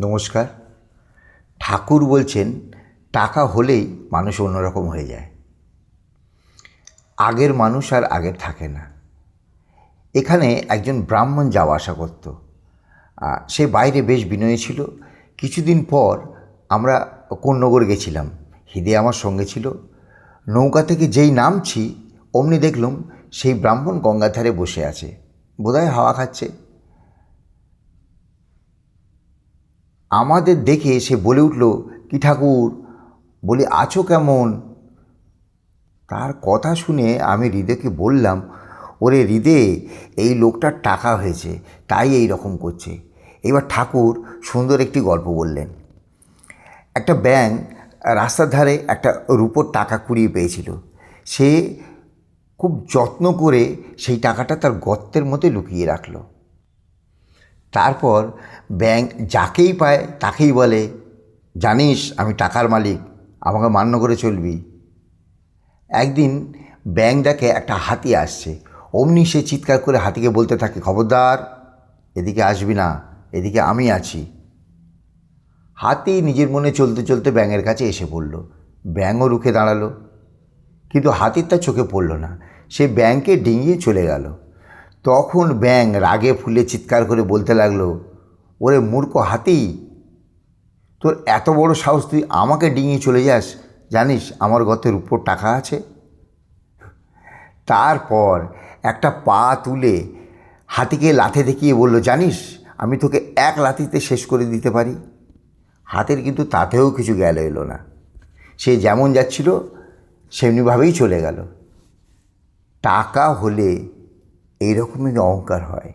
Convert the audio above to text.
নমস্কার। ঠাকুর বলছেন, টাকা হলেই মানুষ অন্যরকম হয়ে যায়। আগের মানুষ আর আগের থাকে না। এখানে একজন ব্রাহ্মণ যাওয়া আসা করতো। সে বাইরে বেশ বিনয়ী ছিল। কিছুদিন পর আমরা কোন্নগর গেছিলাম। হিদে আমার সঙ্গে ছিল। নৌকা থেকে যেই নামছি, অমনি দেখলাম সেই ব্রাহ্মণ গঙ্গার ধারে বসে আছে। বোধহয় হাওয়া খাচ্ছে। আমাদের দেখে সে বলে উঠল, কি ঠাকুর? বলি, আছো কেমন? তার কথা শুনে আমি হৃদয়কে বললাম, ওরে হৃদে এই লোকটার টাকা হয়েছে, তাই এই রকম করছে। এবার ঠাকুর সুন্দর একটি গল্প বললেন। একটা ব্যাঙ রাস্তার ধারে একটা রূপোর টাকা কুড়িয়ে পেয়েছিল। সে খুব যত্ন করে সেই টাকাটা তার গর্তের মধ্যে লুকিয়ে রাখল। তারপর ব্যাংক যাকেই পায় তাকেই বলে, জানিস, আমি টাকার মালিক, আমাকে মান্য করে চলবি। একদিন ব্যাংক দেখে একটা হাতি আসছে। অমনি সে চিৎকার করে হাতিকে বলতে থাকে, খবরদার, এদিকে আসবি না, এদিকে আমি আছি। হাতি নিজের মনে চলতে চলতে ব্যাঙের কাছে এসে পড়ল। ব্যাঙও রুখে দাঁড়াল। কিন্তু হাতির তার চোখে পড়ল না। সে ব্যাংকে ডিঙিয়ে চলে গেল। তখন ব্যাং রাগে ফুলে চিৎকার করে বলতে লাগল, ওরে মূর্খ হাতি, তোর এত বড় সাহস তুই আমাকে ডিঙিয়ে চলে যাস? জানিস আমার গতের উপর টাকা আছে? তারপর একটা পা তুলে হাতিকে লাথে দেখিয়ে বলল, জানিস আমি তোকে এক লাথিতে শেষ করে দিতে পারি? হাতের কিন্তু তাতেও কিছু গেল এলো না। সে যেমন যাচ্ছিল, সেমনিভাবেই চলে গেল। টাকা হলে এইরকমই অহংকার হয়।